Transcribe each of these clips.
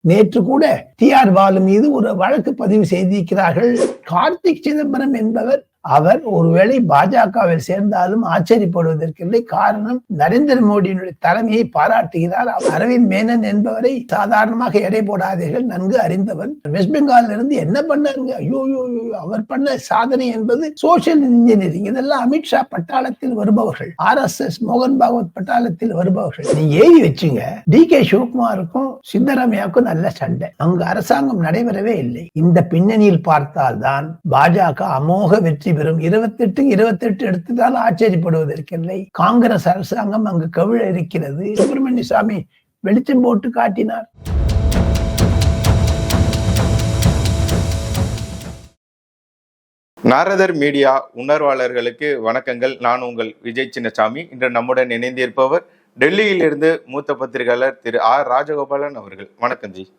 நேற்று கூட D R Balu மீது ஒரு வழக்கு பதிவு செய்திருக்கிறார்கள். கார்த்திக் சிதம்பரம் என்பவர் அவர் ஒருவேளை பாஜகவில் சேர்ந்தாலும் ஆச்சரியப்படுவதற்கில்லை. காரணம் நரேந்திர மோடியினுடைய தலைமையை பாராட்டுகிறார். அரவிந்த் மேனன் என்பவரை சாதாரணமாக எடை போடாதீர்கள். நன்கு அறிந்தவன். வெஸ்ட் பெங்கால்ல இருந்து என்ன பண்ணாருங்க? ஐயோ ஐயோ, ஐயோ, அவர் பண்ண சாதனை என்பது சோசியல் இன்ஜினியரிங். இதெல்லாம் அமித்ஷா பட்டாளத்தில் வருபவர்கள். ஆர் எஸ் எஸ் மோகன் பாகவத் பட்டாளத்தில் வருபவர்கள். நீ ஏறி வச்சுங்க. டி கே சிவகுமாருக்கும் சித்தராமையாவுக்கும் நல்ல சண்டை. அங்கு அரசாங்கம் நடைபெறவே இல்லை. இந்த பின்னணியில் பார்த்தால்தான் பாஜக அமோக வெற்றி பெறும். இருபத்தெட்டு இருபத்தெட்டு எடுத்ததால் ஆச்சரியப்படுவதற்கில்லை. காங்கிரஸ் அரசாங்கம் அங்கு கவிழ இருக்கிறது. சுப்பிரமணிய சாமி வெளிச்சம் போட்டு காட்டினார். நாரதர் மீடியா உணர்வாளர்களுக்கு வணக்கங்கள். நான் உங்கள் விஜய் சின்னசாமி. இன்று நம்முடன் இணைந்திருப்பவர் டெல்லியிலிருந்து மூத்த பத்திரிகையாளர் திரு ஆர் ராஜகோபாலன் அவர்கள். வணக்கம் ஜி.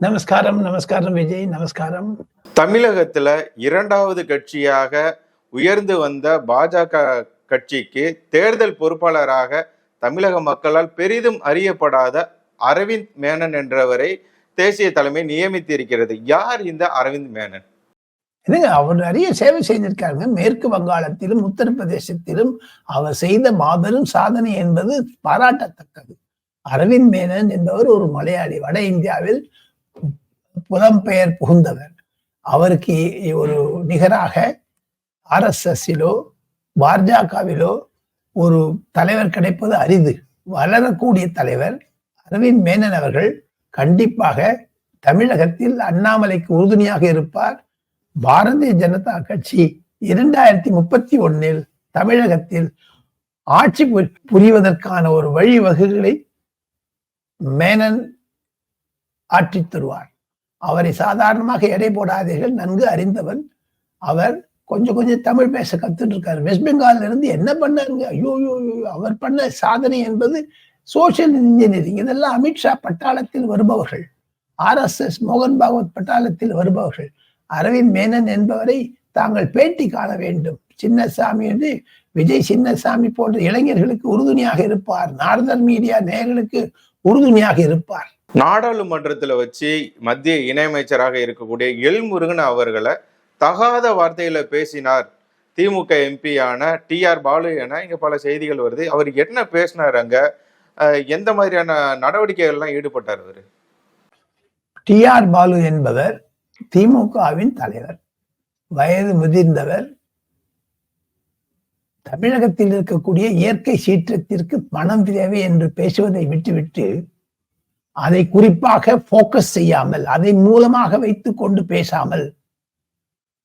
நமஸ்காரம் நமஸ்காரம் விஜய் நமஸ்காரம். தமிழகத்துல இரண்டாவது கட்சியாக உயர்ந்து வந்த பாஜக கட்சிக்கு தேர்தல் பொறுப்பாளராக தமிழக மக்களால் பெரிதும் அறியப்படாத அரவிந்த் மேனன் என்றவரை தேசிய தலைமை நியமித்திருக்கிறது. யார் இந்த அரவிந்த் மேனன்? இதுங்க அவர் நிறைய சேவை செய்திருக்காருங்க. மேற்கு வங்காளத்திலும் உத்தரப்பிரதேசத்திலும் அவர் செய்த மாபெரும் சாதனை என்பது பாராட்டத்தக்கது. அரவிந்த் மேனன் என்பவர் ஒரு மலையாளி. வட இந்தியாவில் புலம்பெயர் புகுந்தவர். அவருக்கு ஒரு நிகராக ஆர்எஸ்எஸ்ஸிலோ பாஜகவிலோ ஒரு தலைவர் கிடைப்பது அரிது. வளரக்கூடிய தலைவர் அரவிந்த் மேனன் அவர்கள் கண்டிப்பாக தமிழகத்தில் அண்ணாமலைக்கு உறுதுணையாக இருப்பார். பாரதிய ஜனதா கட்சி இரண்டாயிரத்தி முப்பத்தி ஒன்னில் தமிழகத்தில் ஆட்சி புரிவதற்கான ஒரு வழிவகைகளை மேனன் ஆற்றித் தருவார். அவரை சாதாரணமாக எடை போடாதீர்கள். நன்கு அறிந்தவன் அவர் கொஞ்சம் கொஞ்சம் தமிழ் பேச கத்துட்டு இருக்காரு வெஸ்ட் பெங்கால்ல இருந்து என்ன பண்ணாருங்க? ஐயோ ஐயோ, அவர் பண்ண சாதனை என்பது சோசியல் இன்ஜினியரிங் இதெல்லாம் அமித்ஷா பட்டாளத்தில் வருபவர்கள். ஆர் எஸ் எஸ் மோகன் பாகவத் பட்டாளத்தில் வருபவர்கள். அரவிந்த் மேனன் என்பவரை தாங்கள் பேட்டி காண வேண்டும். சின்னசாமி என்று விஜய் சின்னசாமி போன்ற இளைஞர்களுக்கு உறுதுணையாக இருப்பார். நார்தர் மீடியா நேயர்களுக்கு உறுதுணையாக இருப்பார். நாடாளுமன்றத்தில் வச்சு மத்திய இணையமைச்சராக இருக்கக்கூடிய எல்முருகன் அவர்களை தகாத வார்த்தையில பேசினார். திமுக எம்பியான டி ஆர் பாலு என இங்க பல செய்திகள் வருது. அவர் என்ன பேசினார் அங்க? எந்த மாதிரியான நடவடிக்கைகள்லாம் ஈடுபட்டார் அவரு? டி ஆர் பாலு என்பவர் திமுகவின் தலைவர். வயது முதிர்ந்தவர். தமிழகத்தில் இருக்கக்கூடிய இயற்கை சீற்றத்திற்கு பணம் தேவை என்று பேசுவதை விட்டுவிட்டு அதை குறிப்பாக போக்கஸ் செய்யாமல் அதை மூலமாக வைத்து கொண்டு பேசாமல்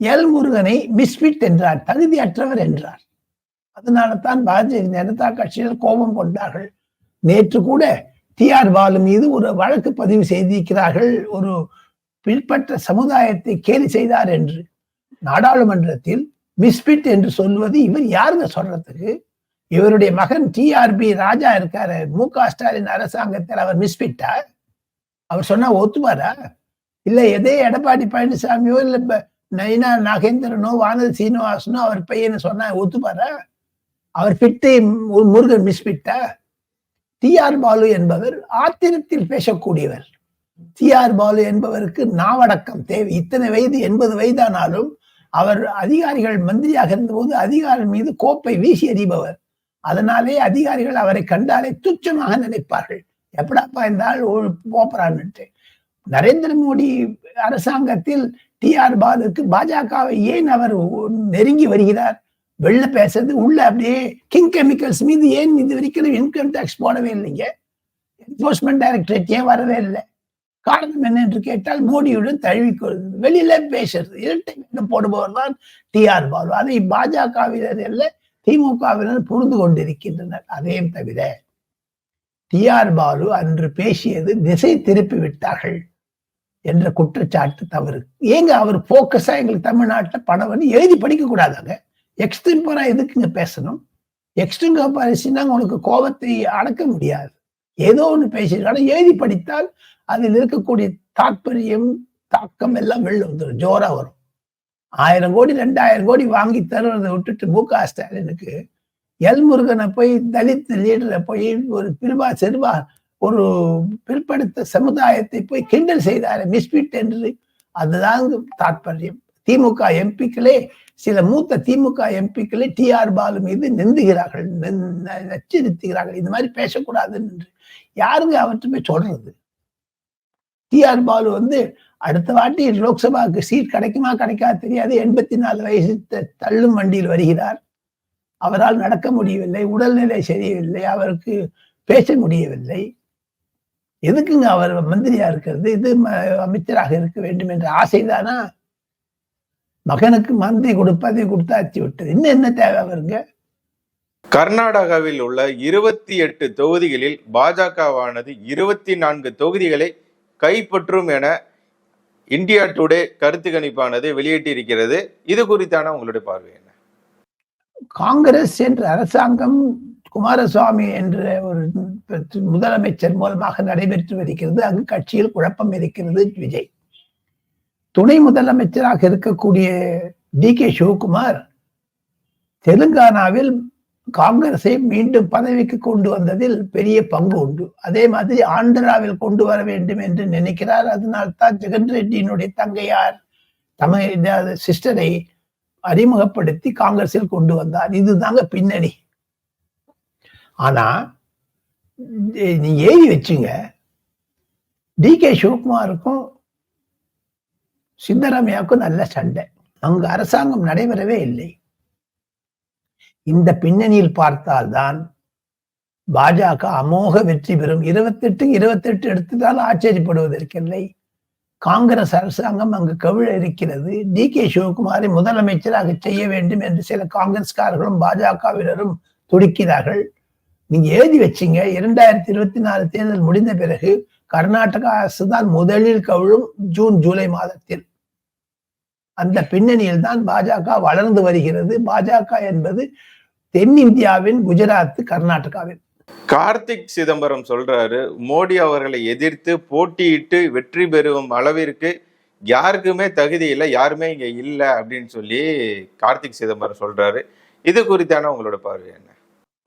எல் முருகனை மிஸ்பிட் என்றார் தகுதியற்றவர் என்றார். அதனால தான் பாரதிய ஜனதா கட்சியினர் கோபம் கொண்டார்கள். நேற்று கூட டி ஆர் பாலு மீது ஒரு வழக்கு பதிவு செய்திருக்கிறார்கள். ஒரு பிற்பட்ட சமுதாயத்தை கேலி செய்தார் என்று. நாடாளுமன்றத்தில் மிஸ்பிட் என்று சொல்வது இவர் யாருங்க சொல்றதுக்கு? இவருடைய மகன் டிஆர்பி ராஜா இருக்காரு. மு க ஸ்டாலின் அரசாங்கத்தில் அவர் மிஸ்பிட்டார் அவர் சொன்னா ஒத்துவாரா? இல்ல எதே எடப்பாடி பழனிசாமியோ இல்ல நயினா நாகேந்திரனோ வானதி சீனிவாசனோ அவர் பையனை சொன்னா ஒத்துப்பாரா அவர் பிட்டு மு- முருகன் மிஸ்பிட்டா டி ஆர் பாலு என்பவர் ஆத்திரத்தில் பேசக்கூடியவர். டி ஆர் பாலு என்பவருக்கு நாவடக்கம் தேவை. இத்தனை வயது எண்பது வயதானாலும் அவர் அதிகாரிகள் மந்திரியாக இருந்தபோது அதிகாரம் மீது கோப்பை வீசி எறிபவர். அதனாலே அதிகாரிகள் அவரை கண்டாலே துச்சமாக நினைப்பார்கள். எப்படாப்பா இந்த ஆள் போப்பறான்னுட்டு. நரேந்திர மோடி அரசாங்கத்தில் டி ஆர் பாலுக்கு பாஜகவை ஏன் அவர் நெருங்கி வருகிறார்? வெளில பேசுறது உள்ள அப்படியே கிங் கெமிக்கல்ஸ் மீது ஏன் இது வரைக்கும் இன்கம் டேக்ஸ் போடவே இல்லைங்க? என்போர்ஸ்மெண்ட் டைரக்டரேட் ஏன் வரவே இல்லை? காரணம் என்ன என்று கேட்டால் மோடியுடன் தழுவிக்கொள்வது வெளியில பேசுறது இரட்டை போடுபவர் தான் டி ஆர் பாலு. அதை பாஜகவினர் அல்ல திமுகவினர் புரிந்து கொண்டிருக்கின்றனர் அதையும் தவிர டி ஆர் பாலு அன்று பேசியது திசை திருப்பி விட்டார்கள் என்ற குற்றச்சாட்டு தவறு. ஏங்க அவர் போக்கஸா எங்களுக்கு தமிழ்நாட்டில் பணம் வந்து எழுதி படிக்க கூடாதாங்க? எக்ஸ்டிம்பரா எதுக்குங்க பேசணும்? எக்ஸ்டிங்கப்பரிசினா உங்களுக்கு கோபத்தை அடக்க முடியாது. ஏதோ ஒன்று பேசியிருக்காங்க எழுதி படித்தால் அதில் இருக்கக்கூடிய தாற்பயம் தாக்கம் எல்லாம் வெளில வந்துடும் ஜோரா வரும். ஆயிரம் கோடி ரெண்டாயிரம் கோடி வாங்கி தருவதை விட்டுட்டு மு க ஸ்டாலினுக்கு எல் முருகனை போய் தலித் லீடரை போய் ஒரு பிரிவா சிறுவா ஒரு பிற்படுத்த சமுதாயத்தை போய் கிண்டல் செய்தார் மிஸ்பிட் என்று. அதுதான் தாற்பயம் திமுக எம்பிக்களே சில மூத்த திமுக எம்பிக்களே டி ஆர் பாலு மீது நிந்துகிறார்கள் நச்சரித்துகிறார்கள் இந்த மாதிரி பேசக்கூடாது என்று. யாருங்க அவர்கிட்ட போய் சொல்றது? டி ஆர் பாலு வந்து அடுத்த வாட்டி லோக்சபாவுக்கு சீட் கிடைக்குமா கிடைக்காது தெரியாது. எண்பத்தி நாலு வயசு த- தள்ளும் வண்டியில் வருகிறார். அவரால் நடக்க முடியவில்லை உடல்நிலை சரியில்லை அவருக்கு பேச முடியவில்லை. எதுக்குங்க அவர் மந்திரியா இருக்கிறது? இது ம- அமைச்சராக இருக்க வேண்டும் என்ற ஆசைதானா? மகனுக்கு மந்திரி கொடுப்பதை கொடுத்தாச்சு விட்டது. இன்னும் என்ன தேவை அவருங்க கர்நாடகாவில் உள்ள இருபத்தி எட்டு தொகுதிகளில் பாஜகவானது இருபத்தி நான்கு தொகுதிகளை கைப்பற்றும் என இந்தியா டுடே கருத்து கணிப்பானது வெளியிட்டிருக்கிறது இது குறித்தான உங்களுடைய பார்வை என்ன? காங்கிரஸ் என்ற அரசாங்கம் குமாரசுவாமி என்ற ஒரு முதலமைச்சர் மூலமாக நடைபெற்று வருகிறது. அங்கு கட்சியில் குழப்பம் இருக்கிறது விஜய். துணை முதலமைச்சராக இருக்கக்கூடிய டி கே சிவகுமார் தெலுங்கானாவில் காங்கிரஸை மீண்டும் பதவிக்கு கொண்டு வந்ததில் பெரிய பங்கு உண்டு. அதே மாதிரி ஆந்திராவில் கொண்டு வர வேண்டும் என்று நினைக்கிறார். அதனால் தான் ஜெகன் ரெட்டியினுடைய தங்கையார் தமிழ் சிஸ்டரை அறிமுகப்படுத்தி காங்கிரஸில் கொண்டு வந்தார். இதுதாங்க பின்னணி. ஆனா நீ ஏறி வச்சுங்க. டி கே சிவகுமாருக்கும் சித்தராமையாவுக்கும் நல்ல சண்டை. அங்கு அரசாங்கம் நடைபெறவே இல்லை. இந்த பின்னணியில் பார்த்தால்தான் பாஜக அமோக வெற்றி பெறும். இருபத்தெட்டு இருபத்தெட்டு எடுத்ததால் ஆச்சரியப்படுவதற்கில்லை. காங்கிரஸ் அரசாங்கம் அங்கு கவிழ இருக்கிறது. டி கே சிவகுமாரை முதலமைச்சராக செய்ய வேண்டும் என்று சில காங்கிரஸ்காரர்களும் பாஜகவினரும் துடிக்கிறார்கள். நீங்க எழுதி வச்சீங்க இரண்டாயிரத்தி இருபத்தி நாலு தேர்தல் முடிந்த பிறகு கர்நாடக அரசு தான் முதலில் கவிழும் ஜூன் ஜூலை மாதத்தில். அந்த பின்னணியில் தான் பாஜக வளர்ந்து வருகிறது. பாஜக என்பது தென்னிந்தியாவின் குஜராத் கர்நாடகாவின் கார்த்திக் சிதம்பரம் சொல்றாரு மோடி அவர்களை எதிர்த்து போட்டியிட்டு வெற்றி பெறும் அளவிற்கு யாருக்குமே தகுதி இல்லை யாருமே இங்க இல்லை அப்படின்னு சொல்லி கார்த்திக் சிதம்பரம் சொல்றாரு. இது குறித்தான உங்களோட பார்வை என்ன?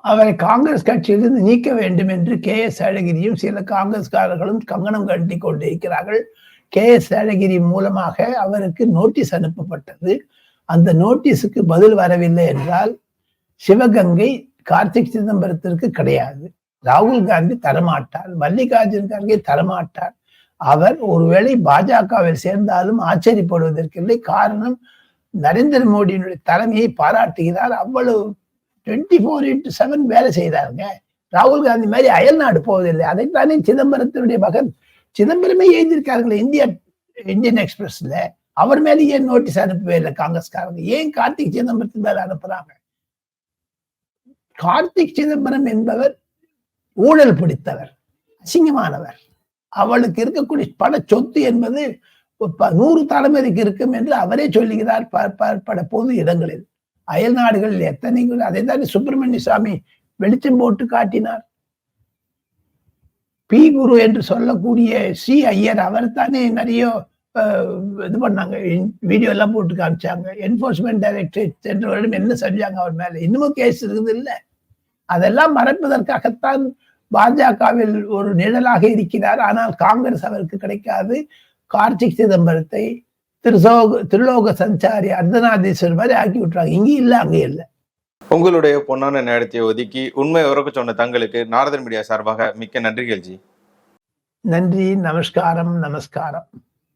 அவரை காங்கிரஸ் கட்சியிலிருந்து நீக்க வேண்டும் என்று கே எஸ் அழகிரியும் சில காங்கிரஸ்காரர்களும் கங்கணம் கட்டி கொண்டிருக்கிறார்கள். கே. எஸ் அழகிரி மூலமாக அவருக்கு நோட்டீஸ் அனுப்பப்பட்டது. அந்த நோட்டீஸுக்கு பதில் வரவில்லை என்றால் சிவகங்கை கார்த்திக் சிதம்பரத்திற்கு கிடையாது. ராகுல் காந்தி தரமாட்டார் மல்லிகார்ஜுன் கார்கே தரமாட்டார். அவர் ஒருவேளை பாஜகவில் சேர்ந்தாலும் ஆச்சரியப்படுவதற்கில்லை. காரணம் நரேந்திர மோடியினுடைய தலைமையை பாராட்டுகிறார். அவ்வளவு டுவெண்ட்டி ஃபோர் இன்ட்டு செவன் வேலை செய்தாருங்க. ராகுல் காந்தி மாதிரி அயல்நாடு போவதில்லை. அதைத்தானே சிதம்பரத்தினுடைய மகன் சிதம்பரமே எழுதியிருக்காருங்களே இந்தியா இந்தியன் எக்ஸ்பிரஸ்ல. அவர் மேல ஏன் நோட்டீஸ் அனுப்பவே இல்லை காங்கிரஸ்காரங்க? ஏன் கார்த்திக் சிதம்பரத்தின் மேல அனுப்புறாங்க? கார்த்திக் சிதம்பரம் என்பவர் ஊழல் பிடித்தவர் அசிங்கமானவர். அவளுக்கு இருக்கக்கூடிய பல சொத்து என்பது நூறு தலைமுறைக்கு இருக்கும் என்று அவரே சொல்லுகிறார் ப- ப- பல பொது இடங்களில். அயல் நாடுகளில் எத்தனை அதை தானே சுப்பிரமணிய சுவாமி வெளிச்சம் போட்டு காட்டினார். பி குரு என்று சொல்லக்கூடிய சி ஐயர் அவர் தானே நிறைய இது பண்ணாங்க. வீடியோ எல்லாம் போட்டு காமிச்சாங்க. என்போர்ஸ்மெண்ட் டைரக்டரேட் சென்றவரிடம் என்ன செஞ்சாங்க அவர் மேல? இன்னமும் கேஸ் இருக்குது இல்லை. அதெல்லாம் மறைப்பதற்காகத்தான் பாஜகவில் ஒரு நிழலாக இருக்கிறார். ஆனால் காங்கிரஸ் அவருக்கு கிடைக்காது. கார்த்திக் சிதம்பரத்தை திருசோக திருலோக சஞ்சாரி அர்த்தநாதீஸ்வரர் மாதிரி ஆக்கி விட்டுறாங்க. இங்கேயும் இல்லை அங்கே இல்லை. உங்களுடைய பொன்னான நேரத்தை ஒதுக்கி உண்மை உறக்க சொன்ன தங்களுக்கு நாரதன் மீடியா சார்பாக மிக்க நன்றிகள் ஜி. நன்றி நமஸ்காரம் நமஸ்காரம்.